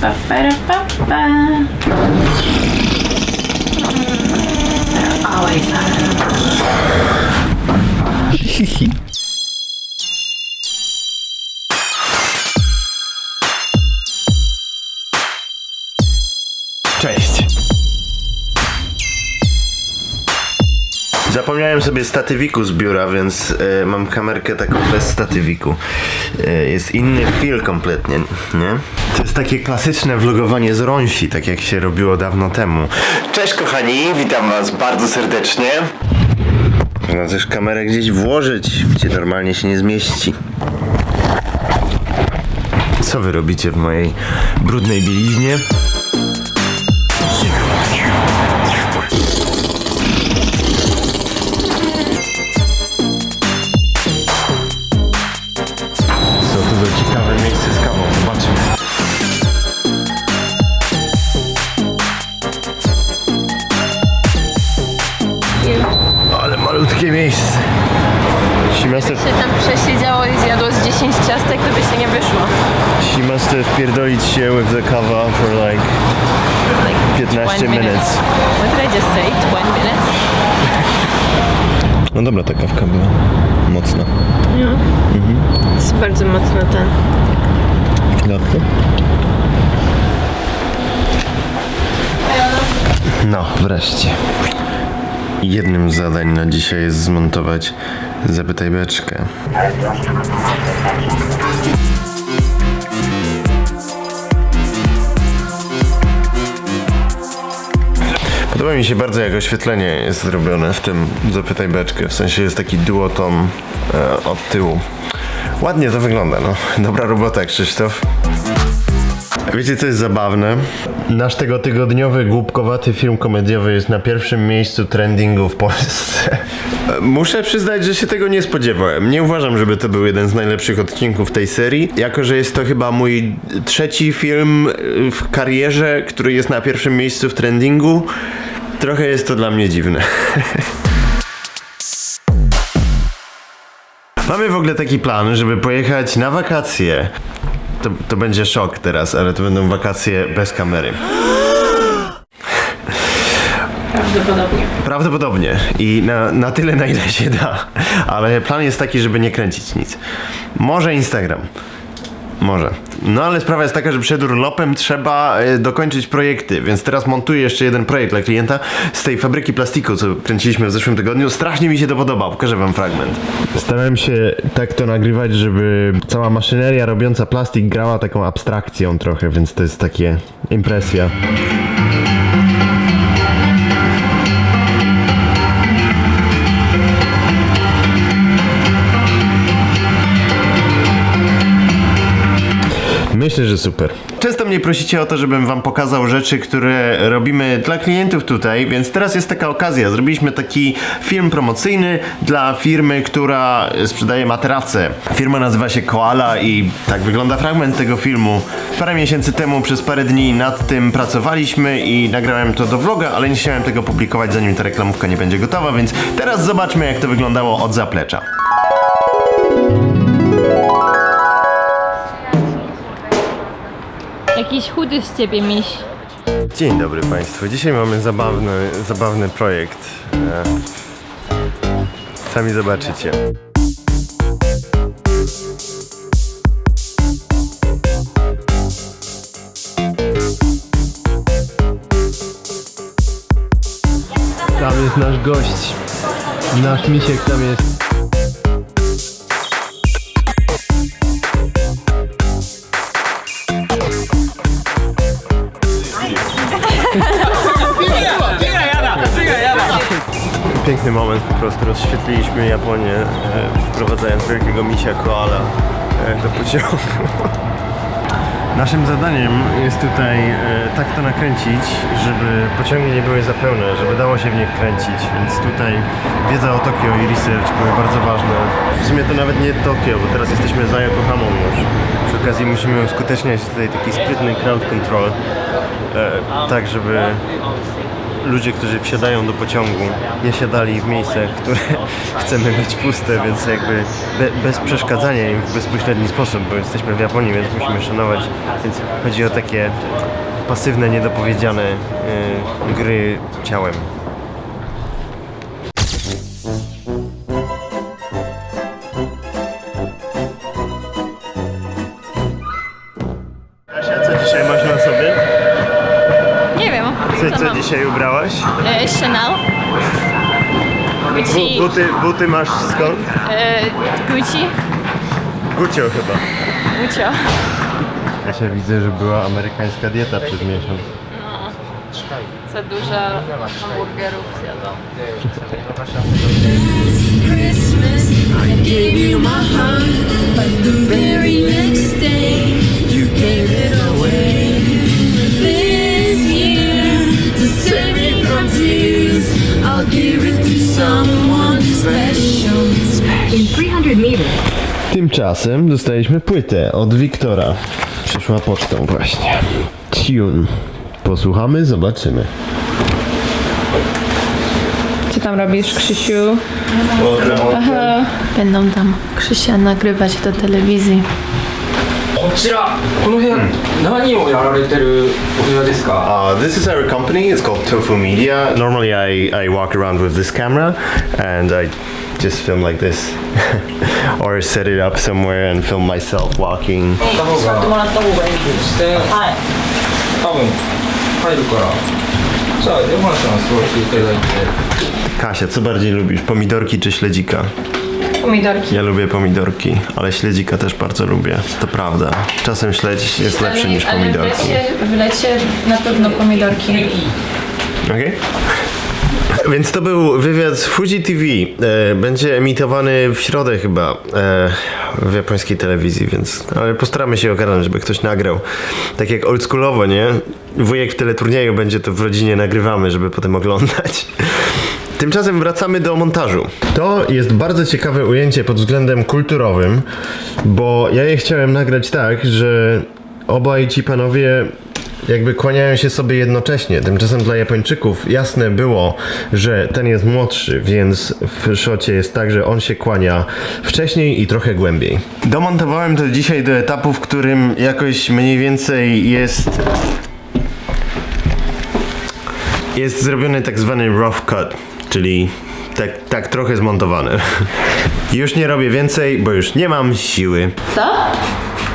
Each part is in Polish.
Pa, para, pa, pa. Always on. Zapomniałem sobie statywiku z biura, więc e, mam kamerkę taką bez statywiku. E, jest inny feel kompletnie, nie? To jest takie klasyczne vlogowanie z rąsi, tak jak się robiło dawno temu. Cześć kochani, witam was bardzo serdecznie. Można też kamerę gdzieś włożyć, gdzie normalnie się nie zmieści. Co wy robicie w mojej brudnej bieliźnie? For like Like 15 one minute. minutes. What did I just say? 20 minutes? No dobra, ta kawka była mocna. Jest bardzo mocno ten. Klatko? No, wreszcie. Jednym z zadań na dzisiaj jest zmontować Zapytaj Beczkę. Podoba mi się bardzo jak oświetlenie jest zrobione w tym Zapytaj Beczkę. W sensie jest taki duotom e, od tyłu. Ładnie to wygląda, no. Dobra robota, Krzysztof. Wiecie, co jest zabawne? Nasz tego tygodniowy, głupkowaty film komediowy jest na pierwszym miejscu trendingu w Polsce. Muszę przyznać, że się tego nie spodziewałem. Nie uważam, żeby to był jeden z najlepszych odcinków tej serii, jako że jest to chyba mój trzeci film w karierze, który jest na pierwszym miejscu w trendingu. Trochę jest to dla mnie dziwne. Mamy w ogóle taki plan, żeby pojechać na wakacje. To, to będzie szok teraz, ale to będą wakacje bez kamery. Prawdopodobnie. Prawdopodobnie i na, na tyle, na ile się da. Ale plan jest taki, żeby nie kręcić nic. Może Instagram. Może. No ale sprawa jest taka, że przed urlopem trzeba e, dokończyć projekty, więc teraz montuję jeszcze jeden projekt dla klienta z tej fabryki plastiku, co kręciliśmy w zeszłym tygodniu. Strasznie mi się to podoba, pokażę wam fragment. Starałem się tak to nagrywać, żeby cała maszyneria robiąca plastik grała taką abstrakcją trochę, więc to jest takie impresja. Myślę, że super. Często mnie prosicie o to, żebym wam pokazał rzeczy, które robimy dla klientów tutaj, więc teraz jest taka okazja. Zrobiliśmy taki film promocyjny dla firmy, która sprzedaje materace. Firma nazywa się Koala i tak wygląda fragment tego filmu. Parę miesięcy temu przez parę dni nad tym pracowaliśmy i nagrałem to do vloga, ale nie chciałem tego publikować zanim ta reklamówka nie będzie gotowa, więc teraz zobaczmy jak to wyglądało od zaplecza. Jakiś chudy z ciebie, miś. Dzień dobry Państwu. Dzisiaj mamy zabawny, zabawny projekt. E, Sami zobaczycie. Tam jest nasz gość. Nasz misiek tam jest. Piękny moment po prostu. Rozświetliliśmy Japonię, e, wprowadzając wielkiego misia koala e, do pociągu. Naszym zadaniem jest tutaj e, tak to nakręcić, żeby pociągi nie były za pełne, żeby dało się w nich kręcić, więc tutaj wiedza o Tokio i research były bardzo ważne. W sumie to nawet nie Tokio, bo teraz jesteśmy za Yokohamą już. Przy okazji musimy uskuteczniać tutaj taki sprytny crowd control, tak żeby ludzie, którzy wsiadają do pociągu, nie siadali w miejscach, które chcemy mieć puste, więc jakby be, bez przeszkadzania im w bezpośredni sposób, bo jesteśmy w Japonii, więc musimy szanować. Więc chodzi o takie pasywne, niedopowiedziane y, gry ciałem. Dzisiaj ubrałaś? E, Chanel. Gucci. Bu, buty, buty masz skąd? E, Gucci. Gucio chyba. Gucio. Asia widzę, że była amerykańska dieta przez miesiąc. Za dużo hamburgerów zjadą. Tymczasem dostaliśmy płytę od Wiktora. Przyszła pocztą właśnie. Tune. Posłuchamy, zobaczymy. Co tam robisz, Krzysiu? Będą tam Krzysia nagrywać do telewizji. こちらこの部屋、何をやられてるお部屋ですか Uh, this is our company. It's called Tofu Media. Normally, I, I walk around with this camera and I just film like this, or set it up somewhere and film myself walking. 使ってもらった方がいい視点はい多分入るからじゃあ山さん座っていただいて Kasia, co bardziej lubisz, pomidorki czy śledzika? Pomidorki. Ja lubię pomidorki, ale śledzika też bardzo lubię. To prawda. Czasem śledź jest lepszy niż Ale w pomidorki. lecie, w lecie na pewno pomidorki. Okej. Więc to był wywiad z Fuji TV. E, będzie emitowany w środę chyba e, w japońskiej telewizji, więc ale postaramy się ogarnąć, żeby ktoś nagrał. Tak jak oldschoolowo, nie? Wujek w teleturnieju będzie to w rodzinie nagrywamy, żeby potem oglądać. Tymczasem wracamy do montażu. To jest bardzo ciekawe ujęcie pod względem kulturowym, bo ja je chciałem nagrać tak, że obaj ci panowie jakby kłaniają się sobie jednocześnie. Tymczasem dla Japończyków jasne było, że ten jest młodszy, więc w szocie jest tak, że on się kłania wcześniej i trochę głębiej. Domontowałem to dzisiaj do etapu, w którym jakoś mniej więcej jest jest zrobiony tak zwany rough cut, czyli tak, tak trochę zmontowany. Już nie robię więcej, bo już nie mam siły. Co? Co?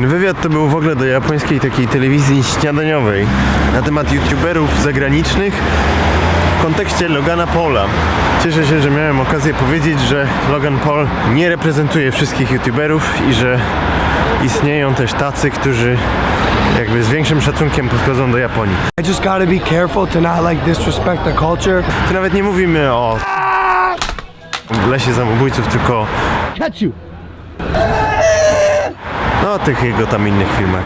Ten wywiad to był w ogóle do japońskiej takiej telewizji śniadaniowej na temat youtuberów zagranicznych w kontekście Logana Paula. Cieszę się, że miałem okazję powiedzieć, że Logan Paul nie reprezentuje wszystkich youtuberów i że istnieją też tacy, którzy jakby z większym szacunkiem podchodzą do Japonii. I just gotta be careful to not like disrespect the culture. Tu nawet nie mówimy o lesie samobójców, tylko Catch you. No tych jego tam innych filmach.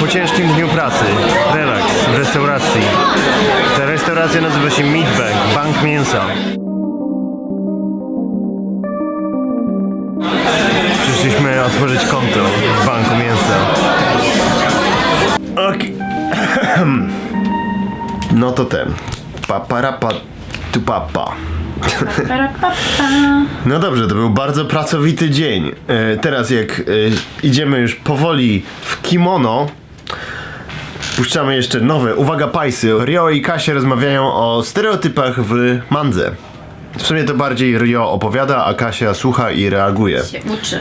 Po ciężkim dniu pracy, relaks w restauracji. Ta restauracja nazywa się Meat Bank, bank mięsa. Przyszliśmy otworzyć konto w banku mięsa. Okej. No to ten. Paparapa tu papa. No dobrze, to był bardzo pracowity dzień. E, teraz jak e, idziemy już powoli w kimono, puszczamy jeszcze nowe. Uwaga Pajsy, Rio i Kasia rozmawiają o stereotypach w mandze. W sumie to bardziej Rio opowiada, a Kasia słucha i reaguje. Się uczy.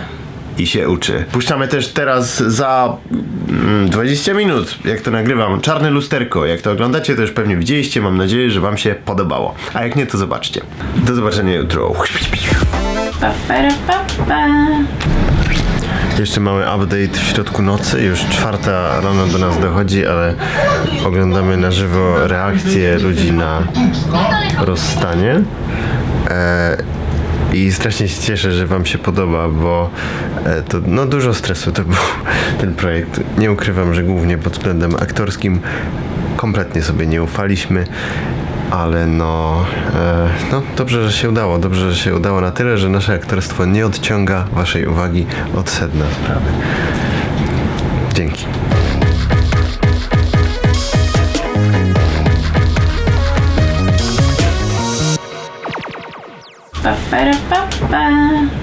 I się uczy. Puszczamy też teraz za mm, 20 minut, jak to nagrywam, Czarne Lusterko. Jak to oglądacie, to już pewnie widzieliście. Mam nadzieję, że wam się podobało. A jak nie, to zobaczcie. Do zobaczenia jutro. Jeszcze mały update w środku nocy, już czwarta rano do nas dochodzi, ale oglądamy na żywo reakcje ludzi na rozstanie. E, I strasznie się cieszę, że Wam się podoba, bo e, to no, dużo stresu to był ten projekt. Nie ukrywam, że głównie pod względem aktorskim kompletnie sobie nie ufaliśmy ale no, e, no dobrze, że się udało. Dobrze, że się udało na tyle, że nasze aktorstwo nie odciąga waszej uwagi od sedna sprawy. Dzięki. Pa, para, pa, pa.